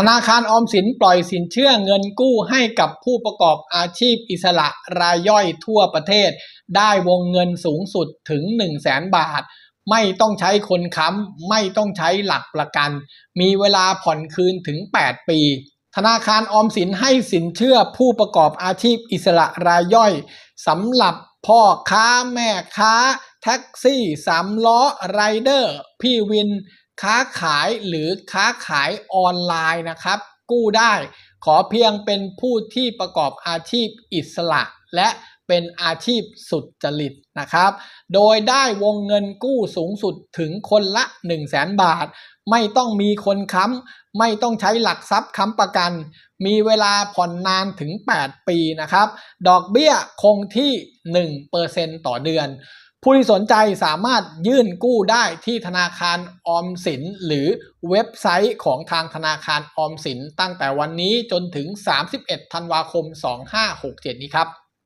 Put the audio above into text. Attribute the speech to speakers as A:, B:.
A: ธนาคารออมสินปล่อยสินเชื่อเงินกู้ให้กับผู้ประกอบอาชีพอิสระรายย่อยทั่วประเทศ ได้วงเงินสูงสุดถึง 1 0 0 0 0แสนบาท ไม่ต้องใช้คนค้ำ ไม่ต้องใช้หลักประกัน มีเวลาผ่อนคืนถึง 8 ปี ธนาคารออมสินให้สินเชื่อผู้ประกอบอาชีพอิสระรายย่อยสำหรับพ่อค้าแม่ค้า แท็กซี่สามล้อไรเดอร์ พี่วิน ค้าขายหรือค้าขายออนไลน์นะครับ กู้ได้ขอเพียงเป็นผู้ที่ประกอบอาชีพอิสระ และเป็นอาชีพสุจริตนะครับ โดยได้วงเงินกู้สูงสุดถึงคนละ 1 0 0 0 0แสนบาท ไม่ต้องมีคนค้ำ ไม่ต้องใช้หลักทรัพย์ค้ำประกัน มีเวลาผ่อนนานถึง 8 ปีนะครับ ดอกเบี้ยคงที่ 1%ต่อเดือน ผู้ที่สนใจสามารถยื่นกู้ได้ที่ธนาคารออมสิน หรือเว็บไซต์ของทางธนาคารออมสิน ตั้งแต่วันนี้จนถึง 31 ธันวาคม 2567 นี้ครับ